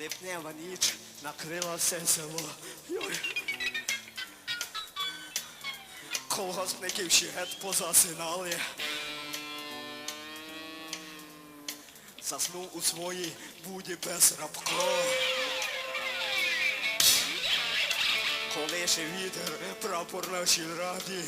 Липнева ніч накрила все село. Колгоспників ще геть позасинали. Заснув у своїй буді без рабко. Колише вітер прапор нашій раді.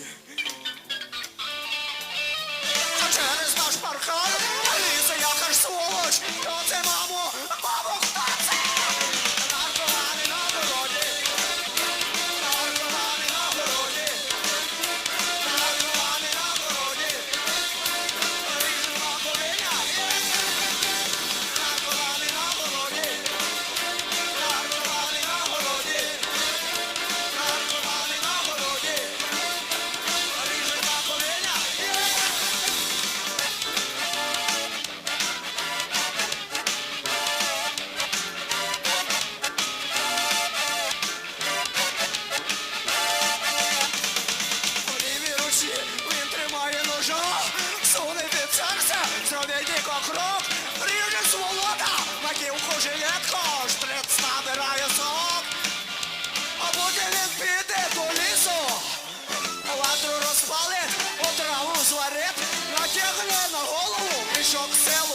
Мішок целу